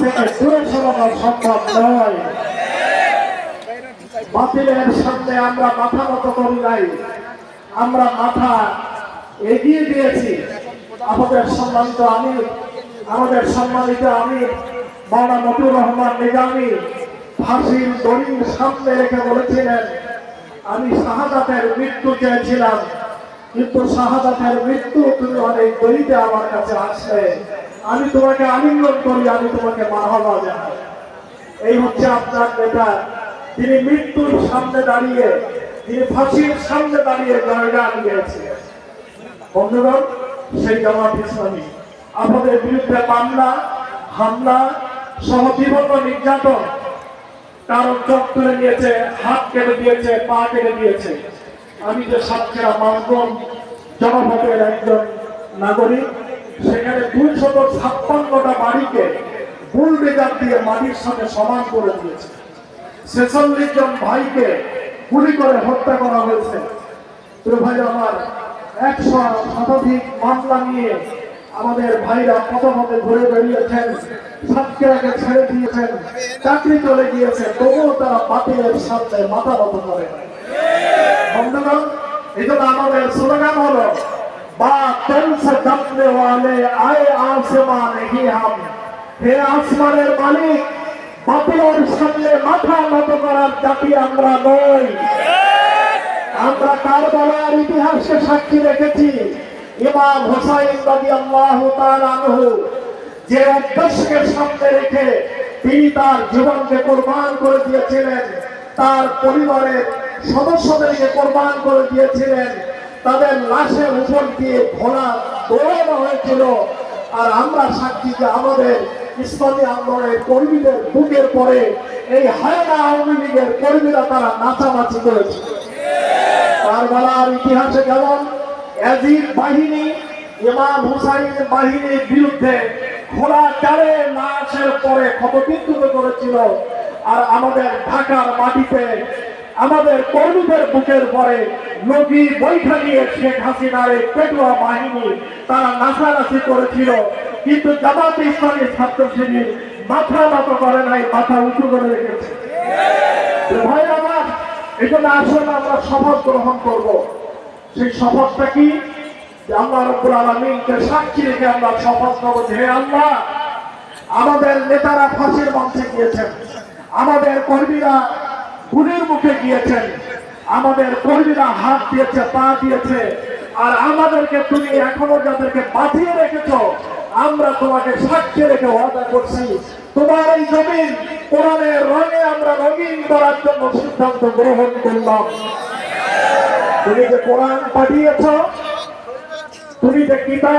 থেকে দূরে সরানো সম্ভব নয়। বাতিলের সামনে আমরা মাথা করি নাই। আমরা মাথা এগিয়ে দিয়েছি। আমাদের সম্মানিত আমি আমাদের সম্মানিত আমি মাওলানা মতুর রহমান নিজামী ফাঁসির সামনে রেখে বলেছিলেন, আমি শাহাদাতের মৃত্যু চেয়েছিলাম, কিন্তু শাহাদাতের মৃত্যু তুমি অনেক দড়িতে আমার কাছে আসলে। আমি তোমাকে আলিঙ্গন করি, আমি তোমাকে মাহাবা জানাই এই হচ্ছে আপনার নেতা। তিনি মৃত্যুর সামনে দাঁড়িয়ে, তিনি ফাঁসির সামনে দাঁড়িয়ে জয়গান গিয়েছে বন্ধুগণ, সেই জামাত ইসলামী, আমাদের বিরুদ্ধে মামলা, হামলা সহ বিভিন্ন নির্যাতন কারণ চোখ তুলে নিয়েছে, হাত কেটে দিয়েছে, পা কেটে দিয়েছে। আমি যে সাতক্ষীরা মানগঞ্জ জনপদের একজন নাগরিক সেখানে দুইশত ছাপ্পান্নটা বাড়িকে বুল বেজার দিয়ে মাটির সাথে সমান করে দিয়েছে। ছেচল্লিশ জন ভাইকে গুলি করে হত্যা করা হয়েছে। তো ভাই, আমার একশো শতাধিক মামলা নিয়ে আমাদের ভাইরা কত পথে ঘুরে বেরিয়েছেন সাতক্ষীরাকে ছেড়ে দিয়েছেন, চাকরি চলে গিয়েছে, তবুও তারা বাতিলের সামনে মাথা নত করে। বন্ধুগণ, এই জন্য আমাদের স্লোগান হলো, বা তেল দমনে ওয়ালে, আয়ে আসমান হি হাম। হে আসমানের মালিক বাতিলের সামনে মাথা নত করার জাতি আমরা নই। আমরা কারবালার ইতিহাসকে সাক্ষী রেখেছি। ইমাম হোসাইন রাদিয়াল্লাহু তাআলা আনহু যে উদ্দেশ্যকে সামনে রেখে তিনি তার জীবনকে কোরবান করে দিয়েছিলেন। তার পরিবারের সদস্যদেরকে কোরবান করে দিয়েছিলেন। তাদের লাশের উপর দিয়ে ঘোড়া দৌড়ানো হয়েছিল। আর আমরা সাক্ষী যে আমাদের ইসলামী আন্দোলনের কর্মীদের বুকের পরে এই হায়না আওয়ামী লীগের কর্মীরা তারা নাচানাচি করেছে। কারবালার ইতিহাসে যেমন এজিদ বাহিনী, ইমাম হুসাইন বাহিনীর বিরুদ্ধে খোলা চারে লাশের পরে ক্ষতবিক্ষত করেছিল। আর আমাদের ঢাকার মাটিতে আমাদের কর্মীদের বুকের পরে নদী বৈঠা নিয়ে শেখ হাসিনার এই পেটুয়া বাহিনী তারা নাচানাচি করেছিল। কিন্তু জামাত ইসলামী ছাত্র শিবির মাথা নত করে নাই, মাথা উঁচু করে রেখেছে। ভাই আমার, এজন্য আসলে আমরা শপথ গ্রহণ করব। সেই শপথটা কি? আল্লাহ রব্বুল আলমিনকে সাক্ষী রেখে আমরা শপথ করব হে আল্লাহ, আমাদের নেতারা ফাঁসির মঞ্চে গিয়েছেন। আমাদের কর্মীরা গুলির মুখে গিয়েছেন। আমাদের কর্মীরা হাত দিয়েছে, পা দিয়েছে। আর আমাদেরকে তুমি এখনও যাদেরকে বাঁচিয়ে রেখেছো, আমরা তোমাকে সাক্ষী রেখে ওয়াদা করছি। তোমার এই জমিন কোরআনের রঙে আমরা রঙিন করার জন্য সিদ্ধান্ত গ্রহণ করলাম। তুমি যে কোরআন পাঠিয়েছ, তুমি যে কিতাব